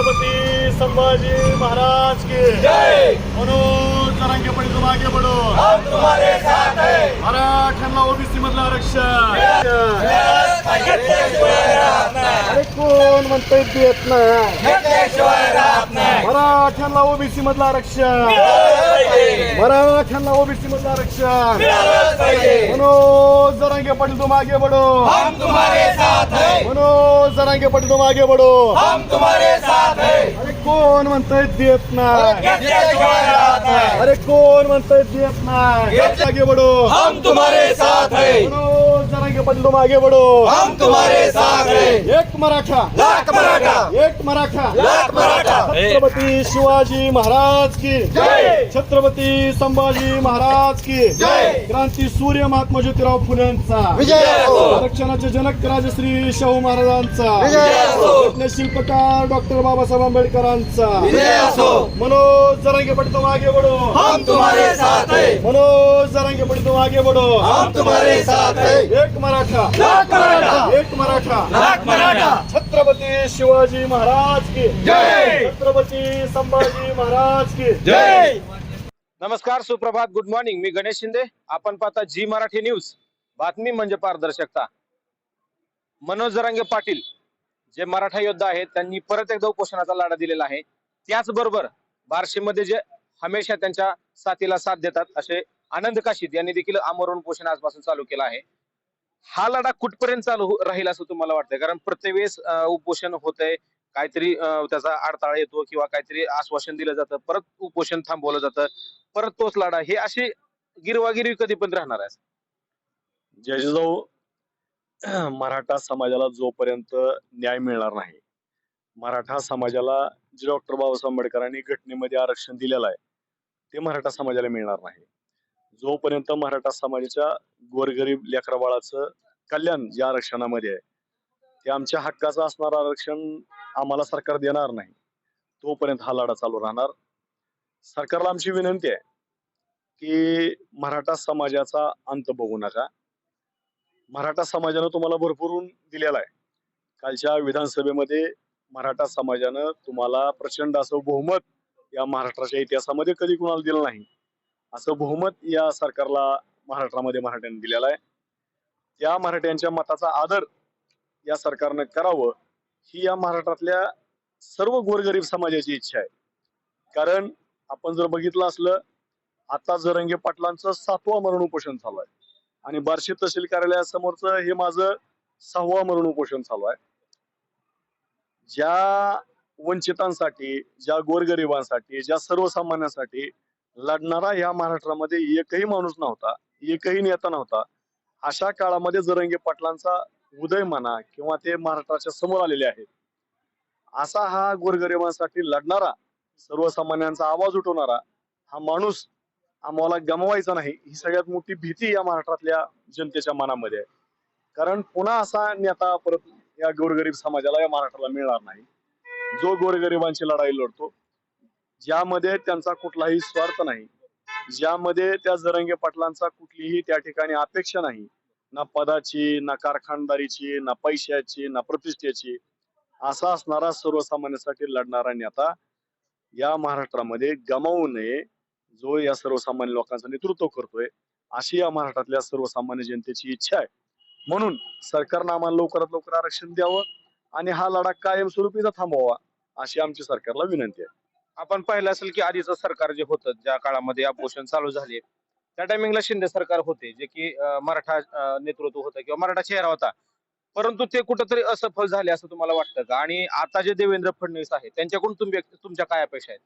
छत्रपती संभाजी महाराज की जय! मनोज जरांगे पडी तुम आगे हैं। मराठ्यांना ओबीसी मधलं आरक्षण. अरे कोण म्हणतंय देत नाही. मराठ्यांना ओबीसी मधलं आरक्षण. मराठ्यांना ओबीसी मधलं आरक्षण. मनोज जरांगे पडी तुम आगे बढ़ो हम तुम्हारे साथ हैं. मनोज जरांगे पडी तुम आगे बढ़ो हम तुम्हारे साथ हैं. अरे कोण म्हणतंय देत नाही? अरे कोण म्हणतंय देत नाही? आगे बढ़ो हम तुम्हारे साथ हैं. मनोज पडी तुम आगे बढ़ो हम तुम्हारे साथ हैं। एक मराठा. लाख मराठा. एक मराठा. लाख मराठा. छत्रपती शिवाजी महाराज की. जय. छत्रपती संभाजी महाराज की. जय. क्रांती सूर्य महात्मा ज्योतिराव फुलेंचा. विजय असो. आरक्षणाचे जनक राजश्री शाहू महाराजांचा. विजय. रत्न शिल्पकार डॉक्टर बाबासाहेब आंबेडकरांचा. विजय असो मनोज जरांगे पडी तुम आगे बढ़ो हम तुम्हारे साथ हैं. मनोज तुम आगे बढ़ो। हम तुम्हारे साथ हैं। एक मराठा। लाख मराठा। एक मराठा। लाख मराठा। छत्रपती शिवाजी महाराज की। जय. छत्रपती संभाजी महाराज की। जय। नमस्कार सुप्रभात गुड मॉर्निंग मी गणेश शिंदे. आपण पाहता जी मराठी न्यूज. बातमी म्हणजे पारदर्शकता. मनोज जरांगे पाटील जे मराठा योद्धा आहेत त्यांनी परत एकदा उपोषणाचा लढा दिलेला आहे. त्याचबरोबर बार्शीमध्ये जे हमेशा त्यांच्या साथीला साथ देतात असे आनंद काशीद यांनी देखील आमरण पोषण आजपासून चालू केलं आहे. हा लढा कुठपर्यंत चालू हो-, राहील असं तुम्हाला वाटतंय? कारण प्रत्येक वेळेस उपोषण होतंय काहीतरी त्याचा अडथळा येतो किंवा काहीतरी आश्वासन दिलं जातं परत उपोषण थांबवलं जातं परत तोच लढा. हे अशी गिरवागिरी कधी पण राहणार आहे? जयजाऊ मराठा समाजाला जोपर्यंत न्याय मिळणार नाही मराठा समाजाला जे डॉक्टर बाबासाहेब आंबेडकरांनी घटनेमध्ये आरक्षण दिलेलं आहे ते मराठा समाजाला मिळणार नाही. जोपर्यंत मराठा समाजाच्या गोरगरीब लेकरा बाळाचं कल्याण ज्या आरक्षणामध्ये आहे ते आमच्या हक्काचं असणारं आरक्षण आम्हाला सरकार देणार नाही तोपर्यंत हा लढा चालू राहणार. सरकारला आमची विनंती आहे की मराठा समाजाचा अंत बघू नका. मराठा समाजानं तुम्हाला भरपूरून दिलेला आहे. कालच्या विधानसभेमध्ये मराठा समाजानं तुम्हाला प्रचंड असं बहुमत या महाराष्ट्राच्या इतिहासामध्ये कधी कुणाला दिलं नाही. असं बहुमत या सरकारला महाराष्ट्रामध्ये मराठ्यांनी दिलेलं आहे. त्या मराठ्यांच्या मताचा आदर या सरकारनं करावं ही या महाराष्ट्रातल्या सर्व गोरगरीब समाजाची इच्छा आहे. कारण आपण जर बघितलं असलं आता जरंगे पाटलांचं सातवा मरण उपोषण चालू आहे आणि बार्शी तहसील कार्यालयासमोरचं हे माझं सहावा मरण उपोषण चालू आहे. ज्या वंचितांसाठी ज्या गोरगरिबांसाठी ज्या सर्वसामान्यांसाठी लढणारा या महाराष्ट्रामध्ये एकही माणूस नव्हता एकही नेता नव्हता. अशा काळामध्ये जरंगे पाटलांचा उदय म्हणा किंवा ते महाराष्ट्राच्या समोर आलेले आहेत असा हा गोरगरिबांसाठी लढणारा सर्वसामान्यांचा आवाज उठवणारा हा माणूस आम्हाला गमवायचा नाही ही सगळ्यात मोठी भीती या महाराष्ट्रातल्या जनतेच्या मनामध्ये आहे. कारण पुन्हा असा नेता परत या गोरगरीब समाजाला या महाराष्ट्राला मिळणार नाही. जो गोरगरिबांची लढाई लढतो ज्यामध्ये त्यांचा कुठलाही स्वार्थ नाही ज्यामध्ये त्या जरंगे पाटलांचा कुठलीही त्या ठिकाणी अपेक्षा नाही ना पदाची ना कारखानदारीची ना पैशाची ना प्रतिष्ठेची असा असणारा सर्वसामान्यांसाठी लढणारा नेता या महाराष्ट्रामध्ये गमावू नये जो या सर्वसामान्य लोकांचं नेतृत्व करतोय अशी या महाराष्ट्रातल्या सर्वसामान्य जनतेची इच्छा आहे. म्हणून सरकारनं आम्हाला लवकरात लवकर आरक्षण द्यावं आणि हा लढा कायमस्वरूपीचा थांबवावा अशी आमची सरकारला विनंती आहे. आपण पाहिलं असेल की आधीचं सरकार जे होतं ज्या काळामध्ये अपोषण चालू झाले त्या टायमिंगला शिंदे सरकार होते जे की मराठा नेतृत्व होतं किंवा मराठा चेहरा होता. परंतु ते कुठंतरी असफल झाले असं तुम्हाला वाटतं का? आणि आता जे देवेंद्र फडणवीस आहेत त्यांच्याकडून तुम्ही तुमच्या काय अपेक्षा आहेत?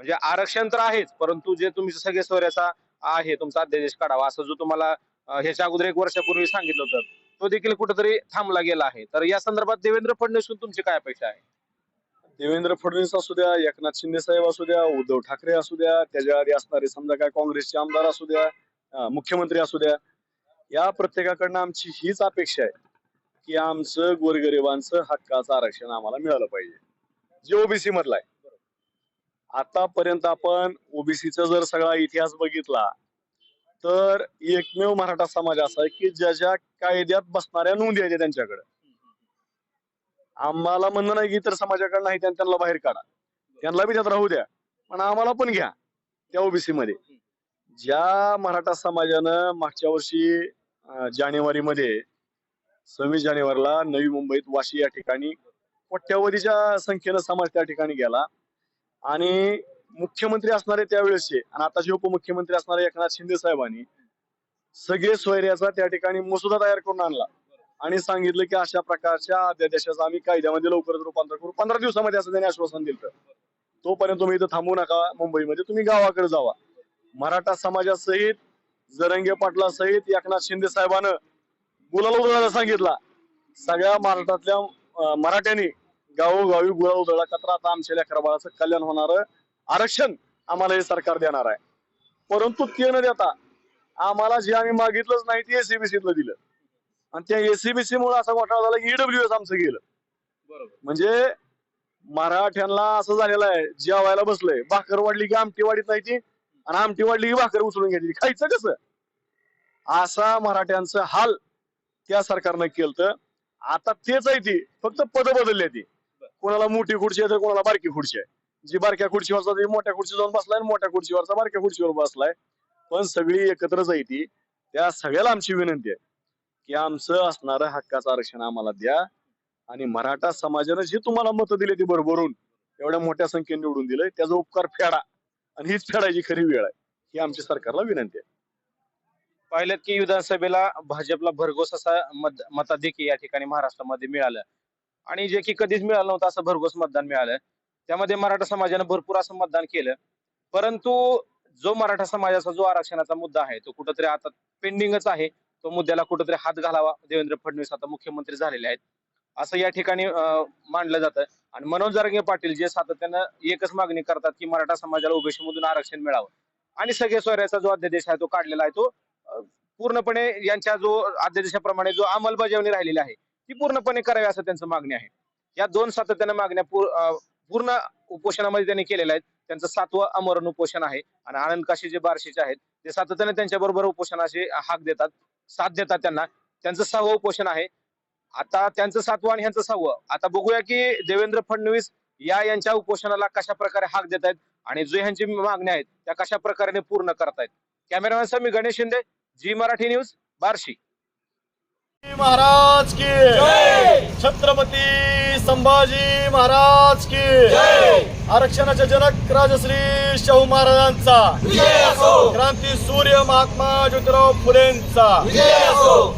म्हणजे आरक्षण तर आहेच परंतु जे तुम्ही सगळे सोयऱ्याचा आहे तुमचा अध्यादेश काढावा असं जो तुम्हाला ह्याच्या अगोदर एक वर्षापूर्वी सांगितलं होतं तो देखील कुठेतरी थांबला गेला आहे. तर या संदर्भात देवेंद्र फडणवीस तुमची काय अपेक्षा आहे? देवेंद्र फडणवीस असू द्या एकनाथ शिंदे साहेब असू द्या उद्धव ठाकरे असू द्या त्याच्या आधी असणारे समजा काय काँग्रेसचे आमदार असू द्या मुख्यमंत्री असू द्या या प्रत्येकाकडनं आमची हीच अपेक्षा आहे की आमचं गोरगरिबांचं हक्काचं आरक्षण आम्हाला मिळालं पाहिजे. जे ओबीसी मधलं आहे आतापर्यंत आपण ओबीसीचा जर सगळा इतिहास बघितला तर एकमेव मराठा समाज असा आहे की ज्या ज्या कायद्यात बसणाऱ्या नोंदी आहेत त्यांच्याकडे. आम्हाला म्हणणं नाही की इतर समाजाकडे नाही त्यांना त्यांना बाहेर काढा. त्यांना बी त्यात राहू द्या. पण आम्हाला पण घ्या त्या ओबीसी मध्ये ज्या मराठा समाजानं मागच्या वर्षी जानेवारी जानेवारीमध्ये सव्वीस जानेवारीला नवी मुंबईत वाशी या ठिकाणी कोट्यावधीच्या संख्येनं समाज त्या ठिकाणी गेला. आणि मुख्यमंत्री असणारे त्यावेळेसचे आणि आताचे उपमुख्यमंत्री असणारे एकनाथ शिंदे साहेबांनी सगळे सोयऱ्याचा त्या ठिकाणी मसुदा तयार करून आणला. आणि सांगितलं की अशा प्रकारच्या अध्यादेशाचं आम्ही कायद्यामध्ये लवकरच रूपांतर करू. पंधरा दिवसामध्ये असं त्यांनी आश्वासन दिलं तोपर्यंत तुम्ही इथं थांबू नका मुंबईमध्ये तुम्ही गावाकडे जावा. मराठा समाजासहित जरंगे पाटला सहित एकनाथ शिंदे साहेबानं गुलाल उधळायला सांगितला. सगळ्या महाराष्ट्रातल्या मराठ्यांनी गावोगावी गुलाल उधळला कचरा आता आमच्या लेकरा बाळाचं कल्याण होणार आरक्षण आम्हाला हे सरकार देणार आहे. परंतु ते न देता आम्हाला जे आम्ही मागितलंच नाही ते एसीबीसीतलं दिलं. आणि त्या एसीबीसी मुळे असा घोटाळा झाला की ईडब्ल्यू एस आमचं गेलं. बरोबर. म्हणजे मराठ्यांना असं झालेलं आहे जेवायला बसलंय भाकर वाढली की आमटी वाढीत नाही ती आणि आमटी वाढली की भाकर उचलून घ्यायची. खायचं कसं? असा मराठ्यांचं हाल त्या सरकारनं केलं तर आता तेच आहे ती. फक्त पद बदलली ती. कोणाला मोठी खुर्ची आहे तर कोणाला बारकी खुर्ची आहे. जी बारक्या खुर्चीवरचा ती मोठ्या खुर्ची जाऊन बसलाय आणि मोठ्या खुर्चीवरचा बारक्या खुर्चीवर बसलाय. पण सगळी एकत्रच आहे ती. त्या सगळ्याला आमची विनंती आहे. की आमचं असणारं हक्काचं आरक्षण आम्हाला द्या. आणि मराठा समाजानं जी तुम्हाला मतं दिले ती भरभरून एवढ्या मोठ्या संख्येने निवडून दिलंय त्याचा उपकार फेडा. आणि हीच फेडायची खरी वेळ आहे. ही आमच्या सरकारला विनंती आहे. पाहिलं की विधानसभेला भाजपला भरघोस असा मत मताधिक्य या ठिकाणी महाराष्ट्रामध्ये मिळालं. आणि जे की कधीच मिळालं नव्हतं असं भरघोस मतदान मिळालं. त्यामध्ये मराठा समाजानं भरपूर असं मतदान केलं. परंतु जो मराठा समाजाचा जो आरक्षणाचा मुद्दा आहे तो कुठंतरी आता पेंडिंगच आहे. तो मुद्द्याला कुठंतरी हात घालावा देवेंद्र फडणवीस आता मुख्यमंत्री झालेले आहेत. असं या ठिकाणी मांडलं जातं आणि मनोज जरांगे पाटील जे सातत्यानं एकच मागणी करतात की मराठा समाजाला ओबीसी मधून आरक्षण मिळावं. आणि सगळे सोयऱ्याचा जो अध्यादेश आहे तो काढलेला आहे तो पूर्णपणे यांच्या जो अध्यादेशाप्रमाणे जो अंमलबजावणी राहिलेली आहे ती पूर्णपणे करावी असं त्यांचं मागणी आहे. या दोन सातत्यानं मागण्या पूर्ण उपोषणामध्ये त्यांनी केलेल्या आहेत. त्यांचं सातवं अमरण उपोषण आहे. आणि आनंद काशी जे बारशीचे आहेत ते सातत्याने त्यांच्याबरोबर उपोषणाशी उपोषणाचे हाक देतात. साथ देतात त्यांना. त्यांचं सहावं उपोषण आहे. आता त्यांचं सातवं आणि ह्यांचं सहावं. आता बघूया की देवेंद्र फडणवीस या यांच्या उपोषणाला कशा प्रकारे हाक देत आहेत आणि जो ह्यांची मागण्या आहेत त्या कशा प्रकारे पूर्ण करतायत. कॅमेरामॅन सर मी गणेश शिंदे जी मराठी न्यूज बार्शी. महाराज की छत्रपती संभाजी महाराज की आरक्षणाचे जनक राजश्री शाहू महाराजांचा. क्रांती सूर्य महात्मा ज्योतिराव फुलेंचा.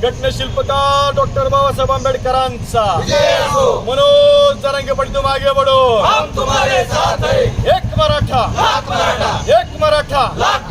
घटनशिल्पकार डॉक्टर बाबासाहेब आंबेडकरांचा. मनोज जरांगे पडतो मागे बडो हम तुम्हारे साथ है. एक मराठा. एक मराठा. लाख